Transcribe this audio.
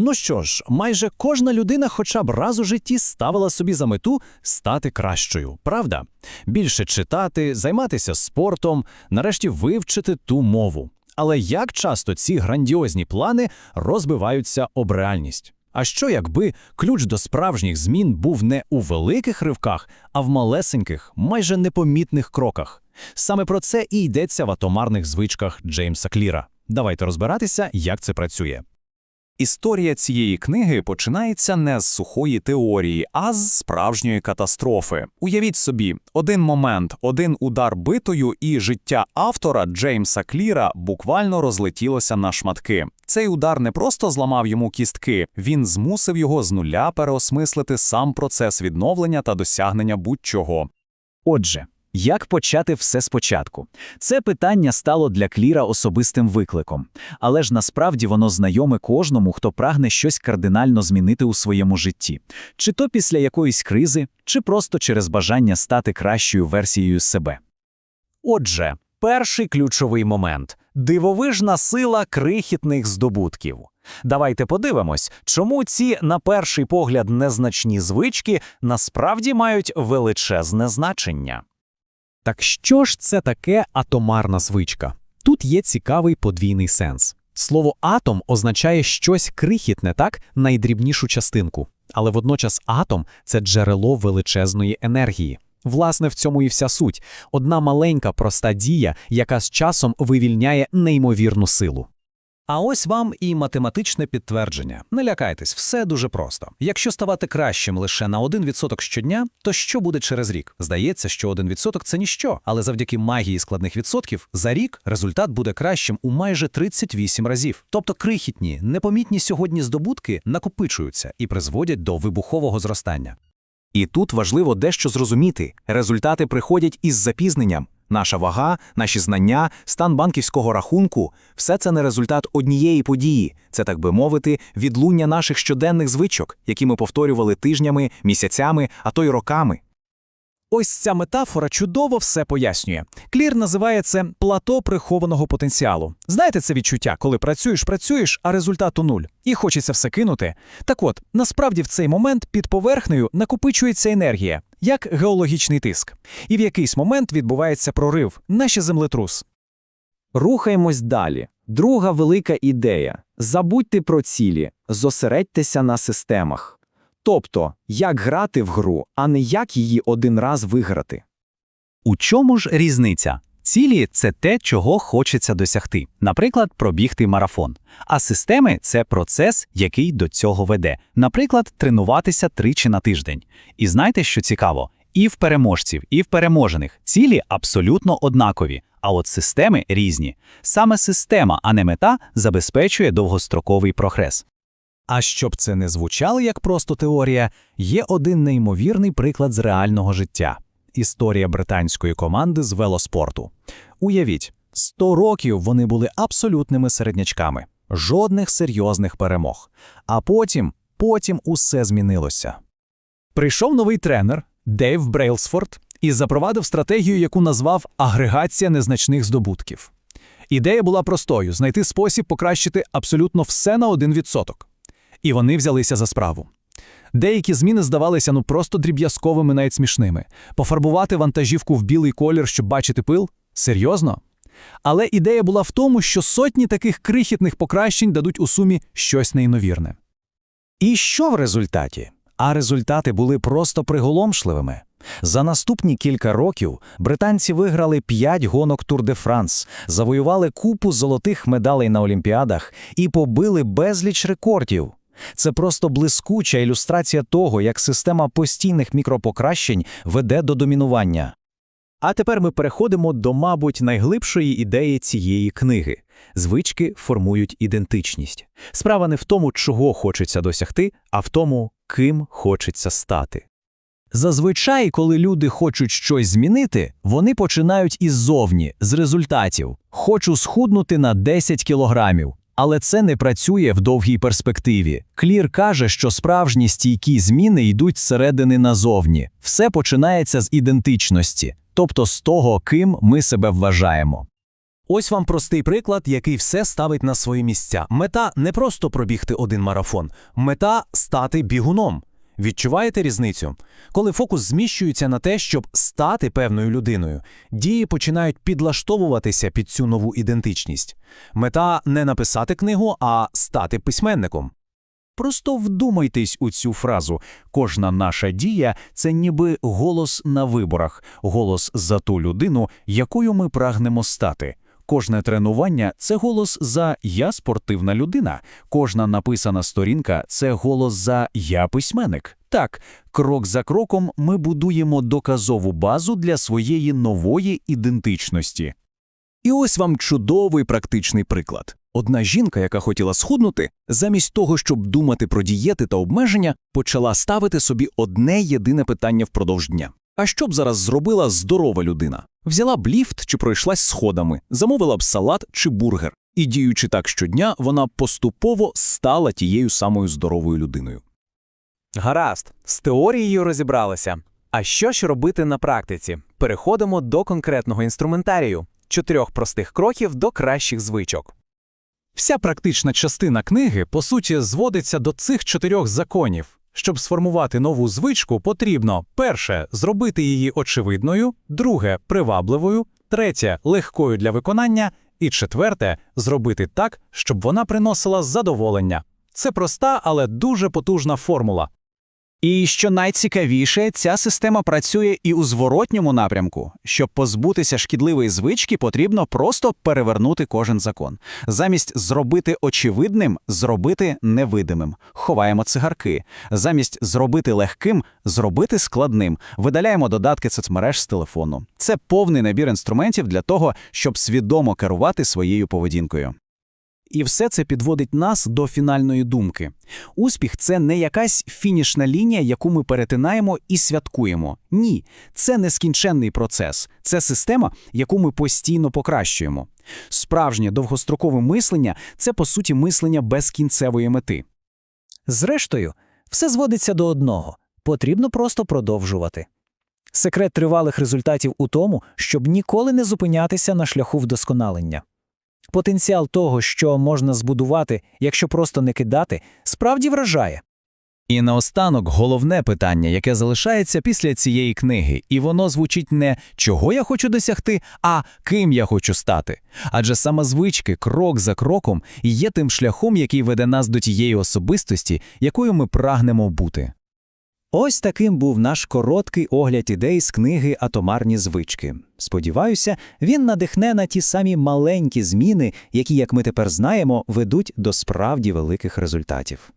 Ну що ж, майже кожна людина хоча б раз у житті ставила собі за мету стати кращою, правда? Більше читати, займатися спортом, нарешті вивчити ту мову. Але як часто ці грандіозні плани розбиваються об реальність? А що якби ключ до справжніх змін був не у великих ривках, а в малесеньких, майже непомітних кроках? Саме про це і йдеться в атомарних звичках Джеймса Кліра. Давайте розбиратися, як це працює. Історія цієї книги починається не з сухої теорії, а з справжньої катастрофи. Уявіть собі, один момент, один удар битою, і життя автора Джеймса Кліра буквально розлетілося на шматки. Цей удар не просто зламав йому кістки, він змусив його з нуля переосмислити сам процес відновлення та досягнення будь-чого. Отже, як почати все спочатку? Це питання стало для Кліра особистим викликом, але ж насправді воно знайоме кожному, хто прагне щось кардинально змінити у своєму житті, чи то після якоїсь кризи, чи просто через бажання стати кращою версією себе. Отже, перший ключовий момент дивовижна сила крихітних здобутків. Давайте подивимось, чому ці, на перший погляд, незначні звички насправді мають величезне значення. Так що ж це таке атомарна звичка? Тут є цікавий подвійний сенс. Слово атом означає щось крихітне, так, найдрібнішу частинку, але водночас атом це джерело величезної енергії. Власне, в цьому і вся суть одна маленька проста дія, яка з часом вивільняє неймовірну силу. А ось вам і математичне підтвердження. Не лякайтесь, все дуже просто. Якщо ставати кращим лише на 1% щодня, то що буде через рік? Здається, що 1% – це ніщо, але завдяки магії складних відсотків за рік результат буде кращим у майже 38 разів. Тобто крихітні, непомітні сьогодні здобутки накопичуються і призводять до вибухового зростання. І тут важливо дещо зрозуміти: результати приходять із запізненням. Наша вага, наші знання, стан банківського рахунку все це не результат однієї події, це, так би мовити, відлуння наших щоденних звичок, які ми повторювали тижнями, місяцями, а то й роками. Ось ця метафора чудово все пояснює. Клір називає це плато прихованого потенціалу. Знаєте це відчуття, коли працюєш, працюєш, а результату нуль, і хочеться все кинути. Так от, насправді в цей момент під поверхнею накопичується енергія, як геологічний тиск. І в якийсь момент відбувається прорив, наче землетрус. Рухаємось далі. Друга велика ідея забудьте про цілі, зосередьтеся на системах. Тобто, як грати в гру, а не як її один раз виграти. У чому ж різниця? Цілі це те, чого хочеться досягти, наприклад, пробігти марафон. А системи це процес, який до цього веде, наприклад, тренуватися тричі на тиждень. І знаєте, що цікаво? І в переможців, і в переможених цілі абсолютно однакові, а от системи різні. Саме система, а не мета, забезпечує довгостроковий прогрес. А щоб це не звучало як просто теорія, є один неймовірний приклад з реального життя історія британської команди з велоспорту. Уявіть, 100 років вони були абсолютними середнячками, жодних серйозних перемог. А потім, потім усе змінилося. Прийшов новий тренер Дейв Брейлсфорд і запровадив стратегію, яку назвав агрегація незначних здобутків. Ідея була простою: знайти спосіб покращити абсолютно все на 1%. І вони взялися за справу. Деякі зміни здавалися ну просто дріб'язковими, навіть смішними. Пофарбувати вантажівку в білий колір, щоб бачити пил? Серйозно? Але ідея була в тому, що сотні таких крихітних покращень дадуть у сумі щось неймовірне. І що в результаті? А результати були просто приголомшливими. За наступні кілька років британці виграли 5 гонок Тур де Франс, завоювали купу золотих медалей на Олімпіадах і побили безліч рекордів. Це просто блискуча ілюстрація того, як система постійних мікропокращень веде до домінування. А тепер ми переходимо до, мабуть, найглибшої ідеї цієї книги. Звички формують ідентичність. Справа не в тому, чого хочеться досягти, а в тому, ким хочеться стати. Зазвичай, коли люди хочуть щось змінити, вони починають іззовні, з результатів. Хочу схуднути на 10 кілограмів. Але це не працює в довгій перспективі. Клір каже, що справжні стійкі зміни йдуть зсередини назовні. Все починається з ідентичності, тобто з того, ким ми себе вважаємо. Ось вам простий приклад, який все ставить на свої місця. Мета не просто пробігти один марафон, мета стати бігуном. Відчуваєте різницю? Коли фокус зміщується на те, щоб стати певною людиною, дії починають підлаштовуватися під цю нову ідентичність. Мета не написати книгу, а стати письменником. Просто вдумайтесь у цю фразу. Кожна наша дія це ніби голос на виборах, голос за ту людину, якою ми прагнемо стати. Кожне тренування це голос за я спортивна людина. Кожна написана сторінка це голос за я письменник. Так, крок за кроком ми будуємо доказову базу для своєї нової ідентичності. І ось вам чудовий практичний приклад. Одна жінка, яка хотіла схуднути, замість того, щоб думати про дієти та обмеження, почала ставити собі одне єдине питання впродовж дня. А що б зараз зробила здорова людина? Взяла б ліфт чи пройшлась сходами, замовила б салат чи бургер. І діючи так щодня, вона поступово стала тією самою здоровою людиною. Гаразд, з теорією розібралися. А що ж робити на практиці? Переходимо до конкретного інструментарію чотирьох простих кроків до кращих звичок. Вся практична частина книги, по суті, зводиться до цих чотирьох законів. Щоб сформувати нову звичку, потрібно перше зробити її очевидною, друге привабливою, третє легкою для виконання, і четверте зробити так, щоб вона приносила задоволення. Це проста, але дуже потужна формула. І що найцікавіше, ця система працює і у зворотньому напрямку. Щоб позбутися шкідливої звички, потрібно просто перевернути кожен закон. Замість зробити очевидним, зробити невидимим. Ховаємо цигарки. Замість зробити легким, зробити складним. Видаляємо додатки соцмереж з телефону. Це повний набір інструментів для того, щоб свідомо керувати своєю поведінкою. І все це підводить нас до фінальної думки. Успіх це не якась фінішна лінія, яку ми перетинаємо і святкуємо. Ні, це нескінченний процес, це система, яку ми постійно покращуємо. Справжнє довгострокове мислення це по суті мислення без кінцевої мети. Зрештою, все зводиться до одного потрібно просто продовжувати. Секрет тривалих результатів у тому, щоб ніколи не зупинятися на шляху вдосконалення. Потенціал того, що можна збудувати, якщо просто не кидати, справді вражає. І наостанок головне питання, яке залишається після цієї книги, і воно звучить не чого я хочу досягти, а ким я хочу стати. Адже саме звички, крок за кроком, є тим шляхом, який веде нас до тієї особистості, якою ми прагнемо бути. Ось таким був наш короткий огляд ідей з книги Атомарні звички. Сподіваюся, він надихне на ті самі маленькі зміни, які, як ми тепер знаємо, ведуть до справді великих результатів.